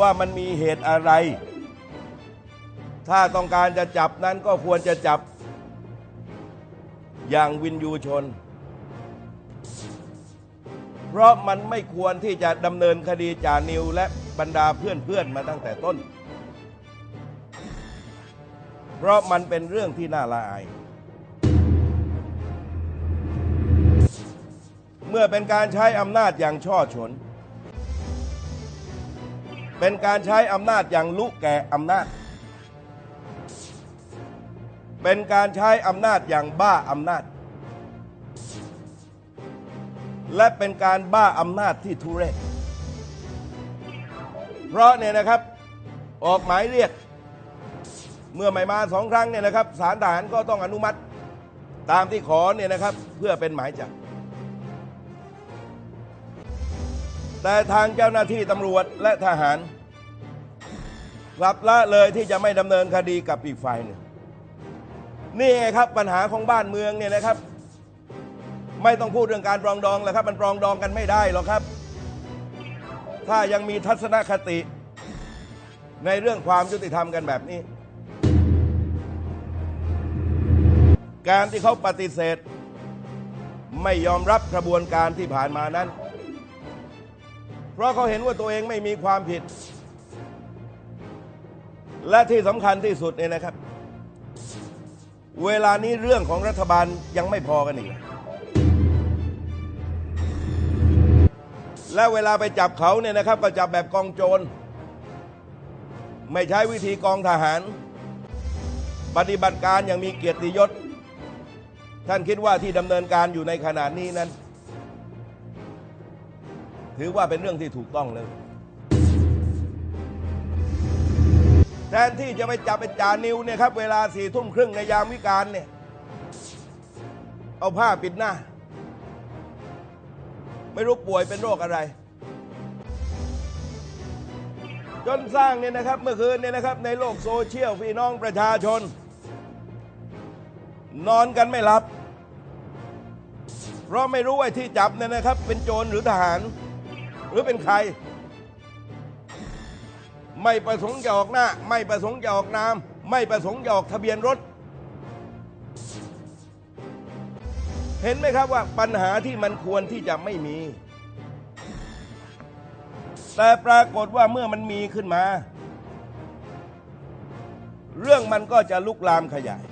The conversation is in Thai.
ว่ามันมีเหตุอะไร ถ้าต้องการจะจับนั้นก็ควรจะจับ อย่างวินยูชน เพราะมันไม่ควรที่จะดำเนินคดีจานิวและบรรดาเพื่อนๆมาตั้งแต่ต้น เพราะมันเป็นเรื่องที่น่าละอาย เมื่อเป็นการใช้อำนาจอย่างช่อฉน เป็นการใช้อำนาจอย่างลุแก่อำนาจ เป็นการใช้อำนาจอย่างบ้าอำนาจ และเป็นการบ้าอำนาจที่ทุเรศเพราะเนี่ยนะครับออกหมายเรียก เมื่อไม่มาสองครั้งเนี่ยนะครับศาลทหารก็ต้องอนุมัติตามที่ขอเนี่ยนะครับเพื่อเป็นหมายจับ แต่ทางเจ้าหน้าที่ตำรวจและทหาร กลับละเลยที่จะไม่ดำเนินคดีกับอีกฝ่ายหนึ่งนี่ไงครับปัญหาของบ้านเมืองเนี่ยนะครับ ไม่ต้องพูดเรื่องการปรองดองแล้วครับ มันปรองดองกันไม่ได้หรอกครับ ถ้ายังมีทัศนคติ ในเรื่องความยุติธรรมกันแบบนี้ การที่เขาปฏิเสธ ไม่ยอมรับกระบวนการที่ผ่านมานั้น เพราะเขาเห็นว่าตัวเองไม่มีความผิด และที่สำคัญที่สุดเนี่ยนะครับ เวลานี้เรื่องของรัฐบาลยังไม่พอกันอีก และเวลาไปจับเขาเนี่ยนะครับ ก็จับแบบกองโจร ไม่ใช้วิธีกองทหาร ปฏิบัติการอย่างมีเกียรติยศ ท่านคิดว่าที่ดำเนินการอยู่ในขณะนี้นั้น ถือว่าเป็นเรื่องที่ถูกต้องเลย แทนที่จะไปจับเป็นจานิวเนี่ยครับ เวลาสี่ทุ่มครึ่งในยามวิการเนี่ย เอาผ้าปิดหน้า ไม่รู้ป่วยเป็นโรคอะไร จนสร้างเนี่ยนะครับเมื่อคืนเนี่ยนะครับ ในโลกโซเชียลพี่น้องประชาชน นอนกันไม่หลับเพราะไม่รู้ว่าที่จับเนี่ยนะครับ เป็นโจรหรือทหาร หรือเป็นใคร ไม่ประสงค์จะออกหน้า ไม่ประสงค์จะออกนาม ไม่ประสงค์จะออกทะเบียนรถ เห็นไหมครับว่าปัญหาที่มันควรที่จะไม่มี แต่ปรากฏว่าเมื่อมันมีขึ้นมา เรื่องมันก็จะลุกลามขยาย